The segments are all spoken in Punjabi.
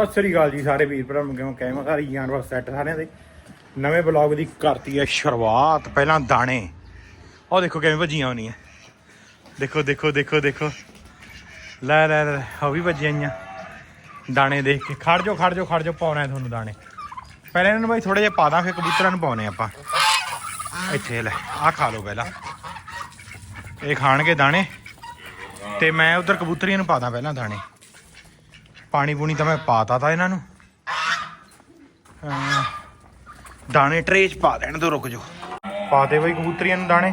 ਸਤਿ ਸ੍ਰੀ ਅਕਾਲ ਜੀ ਸਾਰੇ ਵੀਰ ਭਰਾ ਨੂੰ ਕਿਵੇਂ ਕਹਿਮਾ ਸਾਰੀ ਜਾਨਵਰ ਸੈੱਟ ਸਾਰਿਆਂ ਦੇ। ਨਵੇਂ ਬਲੌਗ ਦੀ ਕਰਤੀ ਹੈ ਸ਼ੁਰੂਆਤ, ਪਹਿਲਾਂ ਦਾਣੇ। ਉਹ ਦੇਖੋ ਕਿਵੇਂ ਭੱਜੀਆਂ ਹੋਣੀਆਂ। ਦੇਖੋ ਦੇਖੋ ਦੇਖੋ ਦੇਖੋ। ਲੈ ਲੈ ਲੈ ਉਹ ਵੀ ਭੱਜੀਆਂ ਆਈਆਂ ਦਾਣੇ ਦੇਖ ਕੇ। ਖੜ ਜਾਓ ਖੜ ਜਾਓ ਖੜ ਜਾਓ, ਪਾਉਣਾ ਤੁਹਾਨੂੰ ਦਾਣੇ। ਪਹਿਲਾਂ ਇਹਨਾਂ ਨੂੰ ਬਾਈ ਥੋੜੇ ਜਿਹਾ ਪਾ ਦਾਂ, ਫਿਰ ਕਬੂਤਰਾਂ ਨੂੰ ਪਾਉਣੇ ਆਪਾਂ। ਇੱਥੇ ਲੈ, ਆਹ ਖਾ ਲਓ ਪਹਿਲਾਂ। ਇਹ ਖਾਣਗੇ ਦਾਣੇ। ਤੇ ਮੈਂ ਉਧਰ ਕਬੂਤਰੀਆਂ ਨੂੰ ਪਾ ਦਾਂ ਪਹਿਲਾਂ ਦਾਣੇ। ਪਾਣੀ ਪੂਣੀ ਤਾਂ ਮੈਂ ਪਾਤਾ ਤਾ ਇਹਨਾਂ ਨੂੰ। ਦਾਣੇ ਟਰੇ 'ਚ ਪਾ ਦੇਣ ਦੋ, ਰੁਕ ਜਾਓ। ਪਾਤੇ ਬਈ ਕਬੂਤਰੀਆਂ ਨੂੰ ਦਾਣੇ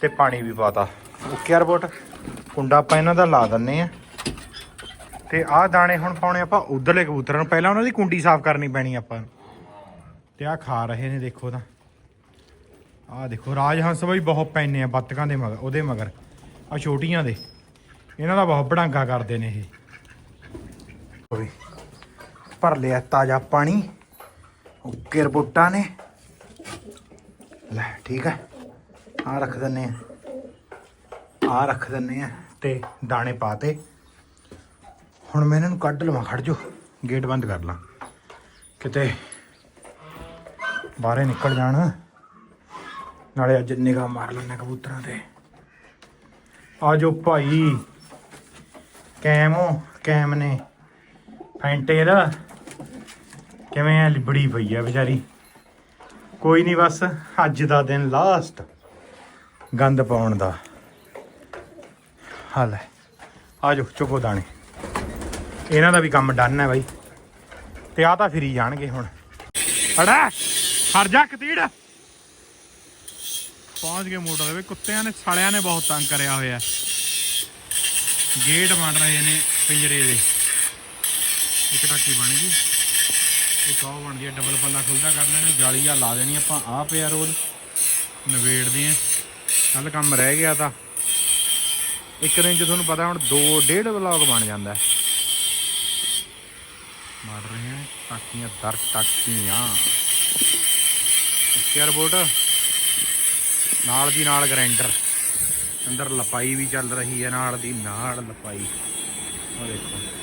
ਤੇ ਪਾਣੀ ਵੀ ਪਾਤਾ। ਓਕੇ ਰਿਪੋਰਟ ਕੁੰਡਾ ਆਪਾਂ ਇਹਨਾਂ ਦਾ ਲਾ ਦਿੰਨੇ ਆ। ਤੇ ਆਹ ਦਾਣੇ ਹੁਣ ਪਾਉਣੇ ਆਪਾਂ ਉਧਰਲੇ ਕਬੂਤਰਾਂ ਨੂੰ। ਪਹਿਲਾਂ ਉਹਨਾਂ ਦੀ ਕੁੰਡੀ ਸਾਫ਼ ਕਰਨੀ ਪੈਣੀ ਆਪਾਂ ਨੂੰ। ਤੇ ਆਹ ਖਾ ਰਹੇ ਨੇ, ਦੇਖੋ ਤਾਂ। ਆਹ ਦੇਖੋ ਰਾਜ ਹੰਸ ਬਈ ਬਹੁਤ ਪੈਨੇ ਆ, ਬੱਤਕਾਂ ਦੇ ਮਗਰ ਉਹਦੇ ਮਗਰ। ਆ ਛੋਟੀਆਂ ਦੇ। ਇਹਨਾਂ ਦਾ ਬਹੁਤ ਬੜਾਂਗਾ ਕਰਦੇ ਨੇ ਇਹ। ਵੀ ਭਰ ਲਿਆ ਤਾਜ਼ਾ ਪਾਣੀ। ਓਕੇ, ਰਿਪੋਰਟਾਂ ਨੇ। ਲੈ, ਠੀਕ ਹੈ। ਆ ਰੱਖ ਦਿੰਨੇ ਆ। ਆ ਰੱਖ ਦਿੰਨੇ ਆ ਤੇ ਦਾਣੇ ਪਾਤੇ ਹੁਣ ਮੈਂ ਇਹਨਾਂ ਨੂੰ ਕੱਢ ਲਵਾਂ, ਖੜ ਜੋ ਗੇਟ ਬੰਦ ਕਰ ਲਾਂ। ਕਿਤੇ ਬਾਹਰੇ ਨਿਕਲ ਜਾਣ। ਨਾਲੇ ਅੱਜ ਨਿਗਾਹ ਮਾਰ ਲੈਣਾ ਕਬੂਤਰਾਂ ਤੇ। ਆਜੋ ਜੋ ਭਾਈ। ਕੈਮੋ ਕੈਮ ਨੇ। ਫੈਂਟੇ ਦਾ। ਕਿਵੇਂ ਆ, ਲਿਬੜੀ ਪਈ ਆ ਵਿਚਾਰੀ। ਕੋਈ ਨਹੀਂ ਬਸ, ਅੱਜ ਦਾ ਦਿਨ ਲਾਸਟ ਗੰਦ ਪਾਉਣ ਦਾ। ਹਾਲ ਹੈ ਆ ਜਾਓ ਦਾਣੇ। ਇਹਨਾਂ ਦਾ ਵੀ ਕੰਮ ਡਨ ਹੈ ਬਾਈ। ਤੇ ਆ ਤਾਂ ਫਿਰੀ ਜਾਣਗੇ ਹੁਣ। ਅੜਾ ਹਰ ਜਾ ਕਤੀੜ। ਪਹੁੰਚ ਗਏ ਮੋਟਰ ਦੇ ਵੀ ਕੁੱਤਿਆਂ ਨੇ, ਸਾਲਿਆਂ ਨੇ ਬਹੁਤ ਤੰਗ ਕਰਿਆ ਹੋਇਆ। ਗੇਟ ਬਣ ਰਹੇ ਨੇ ਪਿੰਜਰੇ ਦੇ। ਇੱਕ ਟਾਕੀ ਬਣ ਗਈ। ਇੱਕ ਉਹ ਬਣਦੀ ਗਈ ਡਬਲ ਪੱਲਾ ਖੁੱਲਦਾ ਕਰ ਲੈਣਾ ਜਾਲੀ ਆ ਲਾ ਦੇਣੀ, ਆਪਾਂ ਆ ਪਿਆ ਰੋਲ ਨਵੇੜਦੇ ਆ। ਕੱਲ ਕੰਮ ਰਹਿ ਗਿਆ ਤਾਂ। ਇੱਕ ਦਿਨ ਚ ਤੁਹਾਨੂੰ ਪਤਾ ਹੁਣ ਦੋ, ਡੇਢ ਵਲੌਗ ਬਣ ਜਾਂਦਾ ਹੈ। ਮਾਰ ਰਹੇ ਆ ਟਾਕੀਆਂ ਦਰ ਟਾਕੀਆਂ। ਕਿਆ ਬੋਟ। ਨਾਲ ਦੀ ਨਾਲ ਗ੍ਰਾਈਂਡਰ ਅੰਦਰ ਲਪਾਈ ਵੀ ਚੱਲ ਰਹੀ ਹੈ, ਨਾਲ ਦੀ ਨਾਲ ਲਪਾਈ। ਉਹ ਦੇਖੋ।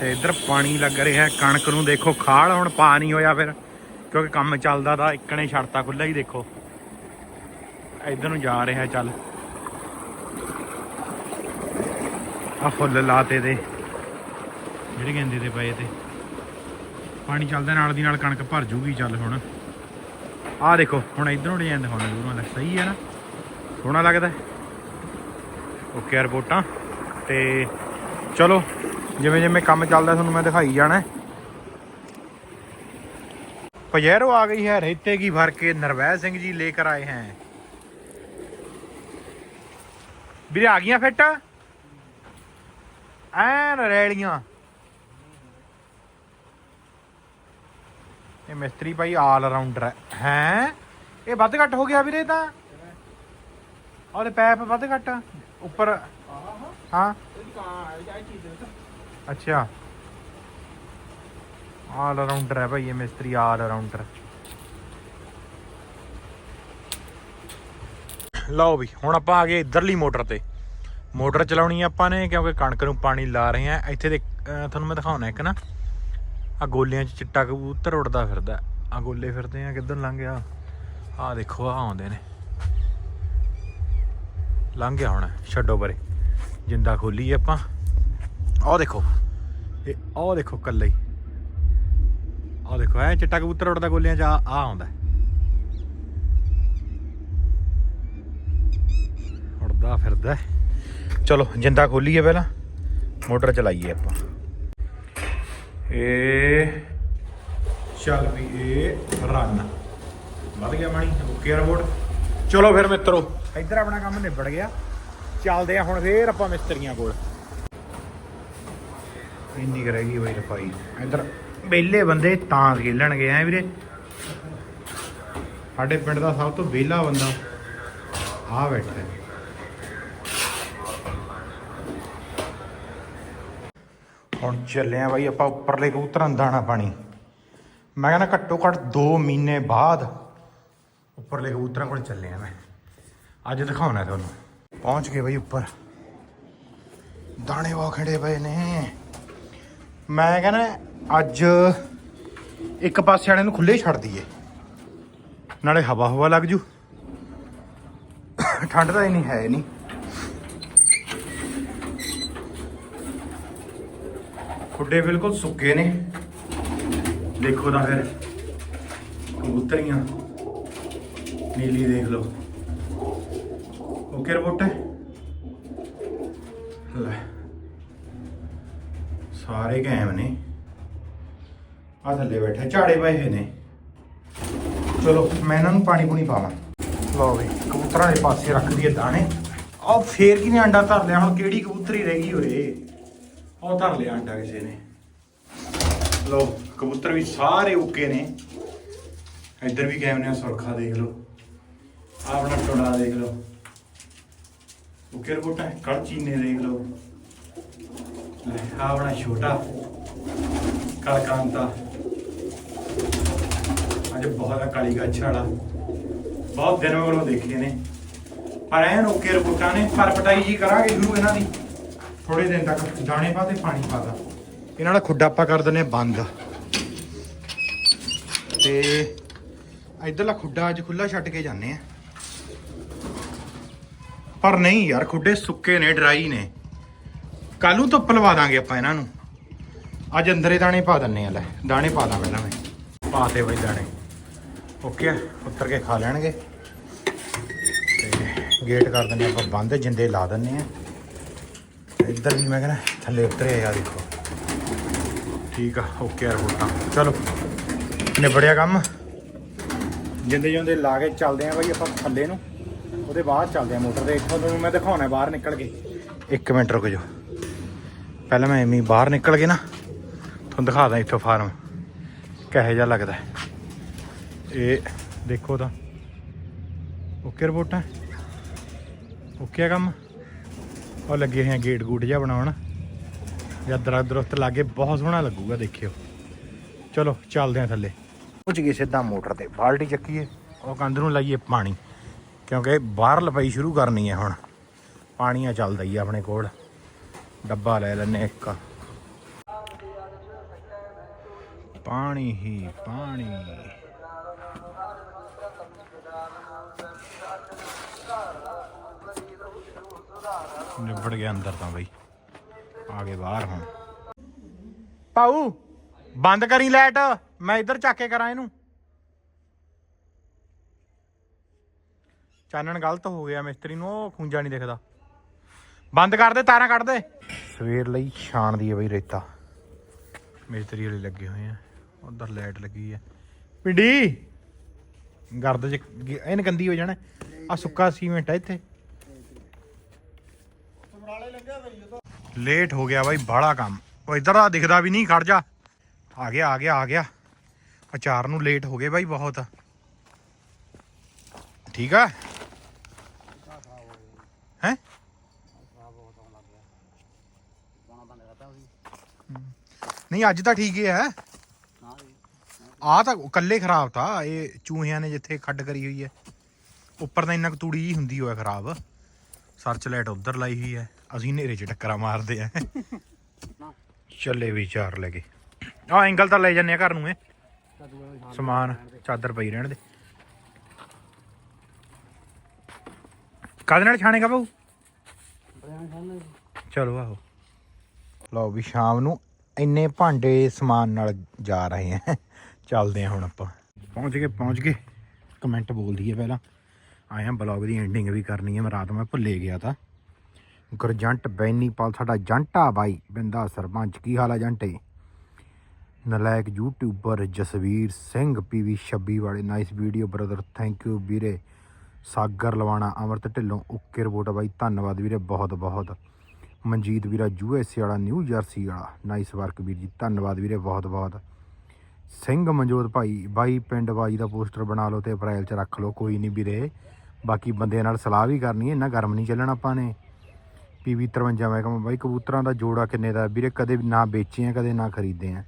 ਤੇ ਇੱਧਰ ਪਾਣੀ ਲੱਗ ਰਿਹਾ, ਕਣਕ ਨੂੰ ਦੇਖੋ ਖਾਲ, ਹੁਣ ਪਾ ਨਹੀਂ ਹੋਇਆ ਫਿਰ, ਕਿਉਂਕਿ ਕੰਮ ਚੱਲਦਾ ਤਾਂ ਇੱਕਣੇ ਛੜਤਾ ਖੁੱਲਾ ਹੀ ਦੇਖੋ। ਇੱਧਰ ਨੂੰ ਜਾ ਰਿਹਾ ਚੱਲ। ਆ ਫੁੱਲ ਲਾਤੇ ਤੇ, ਜਿਹੜੇ ਕਹਿੰਦੇ ਤੇ ਪਏ ਤੇ। ਪਾਣੀ ਚੱਲਦਾ ਨਾਲ ਦੀ ਨਾਲ ਕਣਕ ਭਰ ਜੂਗੀ ਚੱਲ ਹੁਣ। ਆਹ ਦੇਖੋ, ਹੁਣ ਇਧਰੋਂ ਡਿਜ਼ਾਈਨ ਦਿਖਾਉਣਾ ਦੂਰੋਂ ਦਾ ਸਹੀ ਹੈ ਨਾ? ਸੋਹਣਾ ਲੱਗਦਾ। ਓਕੇ ਰਿਪੋਰਟਾਂ ਤੇ ਚਲੋ ਜਿਵੇਂ ਜਿਵੇਂ ਕੰਮ ਚੱਲਦਾ ਤੁਹਾਨੂੰ ਮੈਂ ਦਿਖਾਈ ਜਾਣਾ। ਪਜੈਰੋ ਆ ਗਈ ਹੈ, ਰੇਤੇ ਕੀ ਭਰ ਕੇ ਨਰਵੈਲ ਸਿੰਘ ਜੀ ਲੈ ਕਰ ਆਏ हैं ਵੀਰੇ ਆ ਗਈਆਂ ਫਿੱਟ? ਐਨ ਰੈਲੀਆਂ। ਇਹ ਮਿਸਤਰੀ ਭਾਈ ਆਲ ਰਾਉਂਡਰ ਹੈ। ਹੈ? ਇਹ ਵੱਧ ਘੱਟ ਹੋ ਗਿਆ ਵੀਰੇ ਤਾਂ। ਉਹਦੇ ਪੈਪ ਵੱਧ ਘੱਟ। ਉੱਪਰ ਹਾਂ। ਅੱਛਾ। ਆਲ ਰਾਉਂਡਰ ਹੈ ਭਾਈ ਇਹ ਮਿਸਤਰੀ ਆਲ ਰਾਉਂਡਰ ਲਓ ਵੀ, ਹੁਣ ਆਪਾਂ ਆ ਗਏ ਇਧਰਲੀ ਮੋਟਰ ਤੇ। ਮੋਟਰ ਚਲਾਉਣੀ ਆਪਾਂ ਨੇ, ਕਿਉਂਕਿ ਕਣਕ ਨੂੰ ਪਾਣੀ ਲਾ ਰਹੇ ਆ। ਇੱਥੇ ਦੇ ਤੁਹਾਨੂੰ ਮੈਂ ਦਿਖਾਉਣਾ ਇੱਕ ਨਾ। ਆ ਗੋਲਿਆਂ 'ਚ ਚਿੱਟਾ ਕਬੂਤਰ ਉੜਦਾ ਫਿਰਦਾ। ਆ ਗੋਲੇ ਫਿਰਦੇ ਆ, ਕਿੱਧਰ ਲੰਘ ਗਿਆ? ਆ ਦੇਖੋ ਆ ਆਉਂਦੇ ਨੇ। ਲੰਘ ਗਿਆ ਹੁਣ, ਛੱਡੋ ਪਰੇ। ਜਿੰਦਾ ਖੋਲੀ ਆਪਾਂ। ਆਹ ਦੇਖੋ। ਇਹ ਆਹ ਦੇਖੋ ਕੱਲੇ ਆਹ ਦੇਖੋ, ਐ ਚਿੱਟਾ ਕਬੂਤਰ ਉੜਦਾ ਗੋਲਿਆਂ 'ਚ ਆ ਆ ਆਉਂਦਾ। ਉੜਦਾ ਫਿਰਦਾ। ਚਲੋ, ਜਿੰਦਾ ਖੋਲੀਏ ਪਹਿਲਾਂ। ਮੋਟਰ ਚਲਾਈਏ ਆਪਾਂ। ਇਹ ਚੱਲ ਵੀ ਇਹ ਰਨ ਵੱਧ ਗਿਆ ਪਾਣੀ ਓਕੇ ਰਿਪੋਰਟ ਚਲੋ ਫਿਰ ਮਿੱਤਰੋ, ਇੱਧਰ ਆਪਣਾ ਕੰਮ ਨਿਬੜ ਗਿਆ। ਚੱਲਦੇ ਆ ਹੁਣ ਫੇਰ ਆਪਾਂ ਮਿਸਤਰੀਆਂ ਕੋਲ। ਇੰਨੀ ਕੁ ਰਹਿ ਗਈ ਬਈ ਰਫਾਈ। ਇੱਧਰ ਵਿਹਲੇ ਬੰਦੇ ਤਾਂ ਖੇਲਣਗੇ, ਐ ਵੀਰੇ। ਸਾਡੇ ਪਿੰਡ ਦਾ ਸਭ ਤੋਂ ਵਿਹਲਾ ਬੰਦਾ ਆ ਬੈਠਾ ਹੁਣ ਚੱਲੇ ਆ ਬਾਈ ਆਪਾਂ ਉੱਪਰਲੇ ਕਬੂਤਰਾਂ ਦਾਣਾ ਪਾਣੀ। ਮੈਂ ਕਹਿੰਦਾ ਘੱਟੋ ਘੱਟ 2 ਮਹੀਨੇ ਬਾਅਦ ਉੱਪਰਲੇ ਕਬੂਤਰਾਂ ਕੋਲ ਚੱਲੇ ਆ ਮੈਂ। ਅੱਜ ਦਿਖਾਉਣਾ ਤੁਹਾਨੂੰ। ਪਹੁੰਚ ਗਏ ਬਾਈ ਉੱਪਰ। ਦਾਣੇ ਵਾ ਖੜੇ ਪਏ ਨੇ। ਮੈਂ ਕਹਿੰਦਾ ਅੱਜ ਇੱਕ ਪਾਸੇ ਵਾਲੇ ਨੂੰ ਖੁੱਲੇ ਛੱਡ ਦਈਏ। ਨਾਲੇ ਹਵਾ ਹਵਾ ਲੱਗ ਜੂ। ਠੰਡ ਤਾਂ ਇੰਨੀ ਹੈ ਨਹੀਂ। ਖੁੱਡੇ ਬਿਲਕੁਲ ਸੁੱਕੇ ਨੇ। ਦੇਖੋ ਤਾਂ ਫਿਰ, ਕਬੂਤਰੀਆਂ। ਨੀਲੀ ਦੇਖ ਲਓ। ਓਕੇ ਰਿਪੋਰਟ ਹੈ ਲੈ। ਸਾਰੇ ਕਾਇਮ ਨੇ। ਆ ਥੱਲੇ ਬੈਠੇ, ਝਾੜੇ ਪਏ ਹੋਏ ਨੇ। ਚਲੋ, ਮੈਂ ਇਹਨਾਂ ਨੂੰ ਪਾਣੀ ਪੂਣੀ ਪਾਵਾਂ ਲਓ ਵੀ, ਕਬੂਤਰਾਂ ਦੇ ਪਾਸੇ ਰੱਖ ਦਈਏ ਦਾਣੇ। ਆਹ ਫੇਰ ਕਿਨੇ ਅੰਡਾ ਧਰ ਲਿਆ? ਹੁਣ ਕਿਹੜੀ ਕਬੂਤਰੀ ਰਹਿ ਗਈ ਹੋਏ ਉਹ ਧਰ ਲਿਆ ਅੰਡਾ ਕਿਸੇ ਨੇ। ਲਓ, ਕਬੂਤਰ ਵੀ ਸਾਰੇ ਉੱਕੇ ਨੇ। ਇੱਧਰ ਵੀ ਕਾਇਮ ਨੇ ਸੁਰਖਾ ਦੇਖ ਲਓ। ਆਪਣਾ ਟੋੜਾ ਦੇਖ ਲਓ। ਓਕੇ ਰਿਪੋਰਟ ਹੈ ਕੜਚੀ ਨੇ ਦੇਖ ਲਓ। ਲੈ ਆਪਣਾ ਛੋਟਾ ਕਲਕਾਂਤਾ। ਅੱਜ ਬਹੁਤ ਕਾਲੀ ਗੱਛ ਵਾਲਾ। ਬਹੁਤ ਦਿਨ ਮਗਰੋਂ ਦੇਖੇ ਨੇ। ਪਰ ਐਨ ਓਕੇ ਰਿਪੋਰਟਾਂ ਨੇ, ਪਰ ਪਟਾਈ ਜੀ ਕਰਾਂਗੇ ਸ਼ੁਰੂ ਇਹਨਾਂ ਦੀ। ਥੋੜੇ ਦਿਨ ਤੱਕ ਦਾਣੇ ਪਾ ਤੇ ਪਾਣੀ ਪਾ ਦਾ। ਇਹਨਾਂ ਦਾ ਖੁੱਡਾ ਆਪਾਂ ਕਰ ਦਿੰਨੇ ਬੰਦ। ਤੇ ਇਧਰਲਾ ਖੁੱਡਾ ਅੱਜ ਖੁੱਲਾ ਛੱਡ ਕੇ ਜਾਂਦੇ ਆ ਪਰ ਨਹੀਂ ਯਾਰ, ਖੁੱਡੇ ਸੁੱਕੇ ਨੇ, ਡਰਾਈ ਨੇ। ਕੱਲ ਨੂੰ ਧੁੱਪ ਲਵਾ ਦਾਂਗੇ ਆਪਾਂ ਇਹਨਾਂ ਨੂੰ। ਅੱਜ ਅੰਦਰੇ ਦਾਣੇ ਪਾ ਦਿੰਨੇ ਆ, ਲੈ, ਦਾਣੇ ਪਾ ਦਾਂ ਪਹਿਲਾਂ ਮੈਂ। ਪਾਤੇ ਬਈ ਦਾਣੇ। ਓਕੇ ਉੱਤਰ ਕੇ ਖਾ ਲੈਣਗੇ। ਤੇ ਗੇਟ ਕਰ ਦਿੰਨੇ ਆਪਾਂ, ਬੰਦ ਜਿੰਦੇ ਲਾ ਦਿੰਨੇ ਆ। ਇੱਧਰ ਵੀ ਮੈਂ ਕਹਿੰਦਾ, ਥੱਲੇ ਉਤਰੇ ਆ, ਦੇਖੋ। ਠੀਕ ਆ ਓਕੇ ਰਿਪੋਰਟਾਂ। ਚਲੋ, ਨਿਬੜਿਆ ਕੰਮ। ਜਿੰਦੇ ਜਿੰਦੇ ਲਾ ਕੇ ਚੱਲਦੇ ਆ ਬਾਈ ਆਪਾਂ ਥੱਲੇ ਨੂੰ। ਉਹਦੇ ਬਾਅਦ ਚੱਲਦੇ ਆ ਮੋਟਰ ਦੇ। ਇੱਥੋਂ ਤੁਹਾਨੂੰ ਮੈਂ ਦਿਖਾਉਣਾ, ਬਾਹਰ ਨਿਕਲ ਕੇ। ਇੱਕ ਮਿੰਟ ਰੁਕ ਜਾਓ। ਪਹਿਲਾਂ ਮੈਂ ਐਵੇਂ ਬਾਹਰ ਨਿਕਲ ਕੇ ਨਾ ਤੁਹਾਨੂੰ ਦਿਖਾ ਦਾਂ ਇੱਥੋਂ ਫਾਰਮ। ਕਿਹੋ ਜਿਹਾ ਲੱਗਦਾ ਇਹ ਦੇਖੋ ਤਾਂ। ਓਕੇ ਰਿਪੋਰਟਾਂ। ਓਕੇ ਆ ਕੰਮ। ਉਹ ਲੱਗੇ ਹੋਏ ਆ ਗੇਟ ਗੂਟ ਜਿਹਾ ਬਣਾਉਣ। ਜਾਂ ਦਰਖਤ ਦਰਖਤ ਲਾਗੇ ਬਹੁਤ ਸੋਹਣਾ ਲੱਗੂਗਾ, ਦੇਖਿਓ। ਚਲੋ, ਚੱਲਦੇ ਆ ਥੱਲੇ। ਪਹੁੰਚ ਗਏ ਸਿੱਧਾ ਮੋਟਰ ਤੇ। ਬਾਲਟੀ ਚੱਕੀਏ। ਉਹ ਕੰਧ ਨੂੰ ਲਾਈਏ ਪਾਣੀ। ਕਿਉਂਕਿ ਬਾਹਰ ਲਪਾਈ ਸ਼ੁਰੂ ਕਰਨੀ ਹੈ ਹੁਣ। ਪਾਣੀ ਆ ਚੱਲਦਾ ਹੀ ਆ ਆਪਣੇ ਕੋਲ। ਡੱਬਾ ਲੈ ਲੈਨੇ ਇੱਕ ਪਾਣੀ ਹੀ ਪਾਣੀ। ਨਿਬੜ ਗਿਆ ਅੰਦਰ ਤਾਂ ਬਈ। ਆ ਗਏ ਬਾਹਰ ਹੁਣ। ਪਾਉ, ਬੰਦ ਕਰੀ ਲਾਈਟ। ਮੈਂ ਇੱਧਰ ਚੱਕ ਕੇ ਕਰਾਂ ਇਹਨੂੰ। ਚਾਨਣ ਗਲਤ ਹੋ ਗਿਆ ਮਿਸਤਰੀ ਨੂੰ, ਉਹ ਖੁੰਝਾ ਨਹੀਂ ਦਿਖਦਾ। ਬੰਦ ਕਰ ਦੇ, ਤਾਰਾਂ ਕੱਢ ਦੇ। ਸਵੇਰ ਲਈ ਛਾਣ ਦੀ ਹੈ ਬਈ ਰੇਤਾ। ਮਿਸਤਰੀ ਵਾਲੇ ਲੱਗੇ ਹੋਏ ਆ। ਉਧਰ ਲਾਈਟ ਲੱਗੀ ਹੈ ਪਿੰਡੀ! ਗਰਦ ਚ ਗ- ਇਹਨ ਗੰਦੀ ਹੋ ਜਾਣਾ। ਆ ਸੁੱਕਾ ਸੀਮੈਂਟ ਹੈ ਇੱਥੇ। ਲੇਟ ਹੋ ਗਿਆ ਬਾਈ, ਬਾਹਲਾ ਕੰਮ। ਉਹ ਇਧਰ ਆ, ਦਿਖਦਾ ਵੀ ਨਹੀਂ, ਖੜ ਜਾ। ਆ ਗਿਆ ਆ ਗਿਆ ਆ ਗਿਆ। ਅਚਾਰ ਨੂੰ ਲੇਟ ਹੋ ਗਏ ਬਾਈ ਬਹੁਤ। ਠੀਕ ਆ ਹੈ ਨਹੀਂ ਅੱਜ ਤਾਂ ਠੀਕ ਹੀ ਹੈ। ਆ ਤਾਂ ਕੱਲੇ ਖਰਾਬ ਤਾਂ ਇਹ ਚੂਹਿਆਂ ਨੇ ਜਿੱਥੇ ਖੱਡ ਕਰੀ ਹੋਈ ਹੈ। ਉੱਪਰ ਤਾਂ ਇੰਨਾ ਕੁ ਤੂੜੀ ਜੀ ਹੁੰਦੀ ਹੋਇਆ ਖਰਾਬ। ਸਰਚ ਲਾਈਟ ਉਧਰ ਲਾਈ ਹੋਈ ਹੈ। ਅਸੀਂ ਨੇਰੇ 'ਚ ਟੱਕਰਾਂ ਮਾਰਦੇ ਆ। ਚੱਲੇ ਵੀ ਚਾਰ ਲੈ ਕੇ। ਆ ਐਂਗਲ ਤਾਂ ਲੈ ਜੰਨੇ ਆ ਘਰ ਨੂੰ ਇਹ। ਸਮਾਨ ਚਾਦਰ ਪਈ ਰਹਿਣ ਦੇ। ਕਾਹਦੇ ਨਾਲ ਛਾਣੇਗਾ ਬਾਊ? ਚਲੋ ਆਹੋ। ਲਓ ਵੀ ਸ਼ਾਮ ਨੂੰ ਇੰਨੇ ਭਾਂਡੇ ਸਮਾਨ ਨਾਲ ਜਾ ਰਹੇ ਆ ਚੱਲਦੇ ਆ ਹੁਣ ਆਪਾਂ। ਪਹੁੰਚ ਗਏ ਪਹੁੰਚ ਗਏ। ਕਮੈਂਟ ਬੋਲਦੀ ਹੈ ਪਹਿਲਾਂ। ਆਇਆ ਬਲੌਗ ਦੀ ਐਂਡਿੰਗ ਵੀ ਕਰਨੀ ਹੈ, ਮੈਂ ਰਾਤ ਮੈਂ ਭੁੱਲੇ ਗਿਆ ਤਾਂ। ਗੁਰਜੰਟ ਬੈਨੀਪਾਲ, ਸਾਡਾ ਜੰਟਾ ਬਾਈ। ਬਿੰਦਾ ਸਰਪੰਚ, ਕੀ ਹਾਲ ਆ ਜੰਟੇ? ਨਲਾਇਕ ਯੂਟਿਊਬਰ ਜਸਵੀਰ ਸਿੰਘ ਪੀਵੀ 26 ਵਾਲੇ nice video brother thank you ਵੀਰੇ। ਸਾਗਰ ਲਵਾਣਾ, ਅਮਰਤ ਢਿੱਲੋਂ ਓਕੇ ਰਿਪੋਰਟ ਬਾਈ। ਧੰਨਵਾਦ ਵੀਰੇ ਬਹੁਤ ਬਹੁਤ ਮਨਜੀਤ ਵੀਰਾ ਯੂਐਸਏ ਵਾਲਾ, ਨਿਊ ਜਰਸੀ ਵਾਲਾ। ਨਾਈਸ ਵਰਕ ਵੀਰ ਜੀ, ਧੰਨਵਾਦ ਵੀਰੇ, ਬਹੁਤ ਬਹੁਤ। ਸਿੰਘ ਮਨਜੋਤ ਭਾਈ, ਬਾਈ ਪਿੰਡ ਬਾਈ ਦਾ ਪੋਸਟਰ ਬਣਾ ਲਓ ਤੇ ਅਪ੍ਰੈਲ ਚ ਰੱਖ ਲਓ, ਕੋਈ ਨਹੀਂ ਵੀਰੇ। ਬਾਕੀ ਬੰਦੇ ਨਾਲ ਸਲਾਹ ਵੀ ਕਰਨੀ ਹੈ, ਇੰਨਾ ਗਰਮ ਨਹੀਂ ਚੱਲਣਾ ਆਪਾਂ ਨੇ। ਪੀਵੀ 53 ਮੈਂ ਕਹਾਂ ਬਾਈ ਕਬੂਤਰਾਂ ਦਾ ਜੋੜਾ ਕਿੰਨੇ ਦਾ ਵੀਰੇ, ਕਦੇ ਨਾ ਵੇਚੇ ਆ, ਕਦੇ ਨਾ ਖਰੀਦੇ ਆ।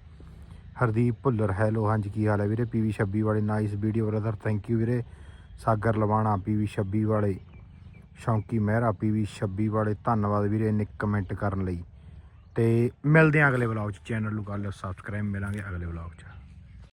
ਹਰਦੀਪ ਭੁੱਲਰ, ਹੈਲੋ, ਹਾਂਜੀ, ਕੀ ਹਾਲ ਹੈ ਵੀਰੇ? ਪੀਵੀ 26 ਵਾਲੇ nice video brother thank you ਵੀਰੇ। ਸਾਗਰ ਲਵਾਣਾ ਪੀਵੀ 26 ਵਾਲੇ। ਸ਼ੌਂਕੀ ਮਹਿਰਾ ਪੀਵੀ 26 ਵਾਲੇ, ਧੰਨਵਾਦ ਵੀਰੇ ਇੰਨੇ ਕਮੈਂਟ ਕਰਨ ਲਈ। ਤੇ ਮਿਲਦੇ ਆਂ ਅਗਲੇ ਵਲੌਗ 'ਚ। ਚੈਨਲ ਨੂੰ ਕਰ ਲਿਓ ਸਬਸਕ੍ਰਾਈਬ ਮਿਲਾਂਗੇ ਅਗਲੇ ਵਲੌਗ 'ਚ।